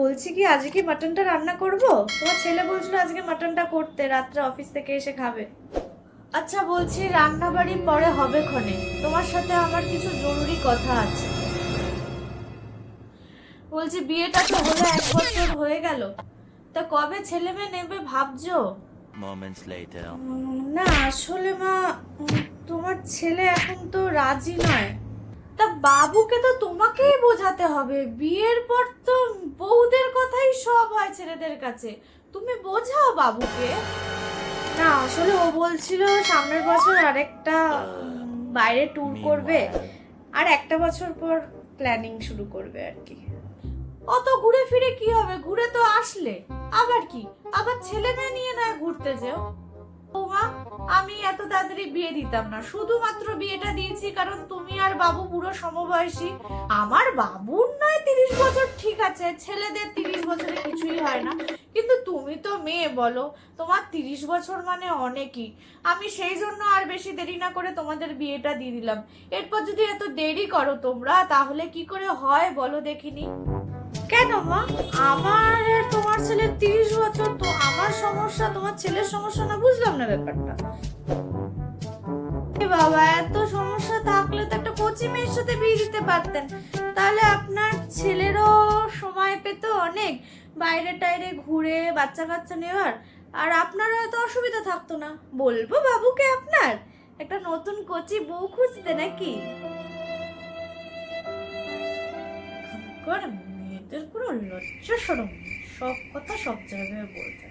বলছি কি আজকে কি মাটনটা রান্না করব? তোমার ছেলে বলছিল আজকে মাটনটা করতে রাত্রে অফিস থেকে এসে খাবে। আচ্ছা বলছি রান্না বাড়ি পরে হবে ক্ষণে। তোমার সাথে আমার কিছু জরুরি কথা আছে। বলছি বিয়েটা তো হলো এক বছর হয়ে গেল। তা কবে ছেলে মেয়ে নেবে ভাবছ? Moments later. না আসলে মা তোমার ছেলে এখন তো রাজি নয়। তা বাবুকে তো তোমাকেই বোঝাতে হবে। বিয়ের পর তো বউদের কথাই সব হয় ছেলেদের কাছে। তুমি বোঝাও বাবুকে। না আসলে ও বলছিল সামনের বছর আরেকটা বাইরে ট্যুর করবে। আর একটা বছর পর প্ল্যানিং শুরু করবে আর কি। অত ঘুরে ফিরে কি হবে? ঘুরে তো আসলে। আবার কি? আবার ছেলে মেয়ে নিয়ে নয় ঘুরতে যেও। মা আমি এত তাড়াতাড়ি বিয়ে দিতাম না। শুধুমাত্র বিয়েটা দিয়েছি কারণ তুমি আর বাবু পুরো সমবয়সী। আমার বাবুর নয় তিরিশ বছর, ঠিক আছে, ছেলেদের তিরিশ বছরে কিছুই হয় না। কিন্তু তুমি তো মেয়ে, বলো, তোমার তিরিশ বছর মানে অনেকই। আমি সেই জন্য আর বেশি দেরি না করে তোমাদের বিয়েটা দিয়ে দিলাম। এরপর যদি এত দেরি করো তোমরা, তাহলে কি করে হয় বলো দেখিনি। কেন মা? আমার আর তোমার ছেলের তিরিশ বছর, তো আমার সমস্যা, তোমার ছেলের সমস্যা না, বুঝলাম না ব্যাপারটা। কচি মেয়ের সাথে বিয়ে দিতে পারতেন। তাহলে আপনার ছেলেরও সময় পেত অনেক বাইরে টাইরে ঘুরে বাচ্চা কাচ্চা নেওয়ার। আর আপনারও এত অসুবিধা থাকতো না। বলব বাবুকে আপনার? একটা নতুন কচি বউ খুঁজতে নাকি? মেয়েদের কোনো লজ্জা সরম। সব কথা সব জায়গায় বলতে।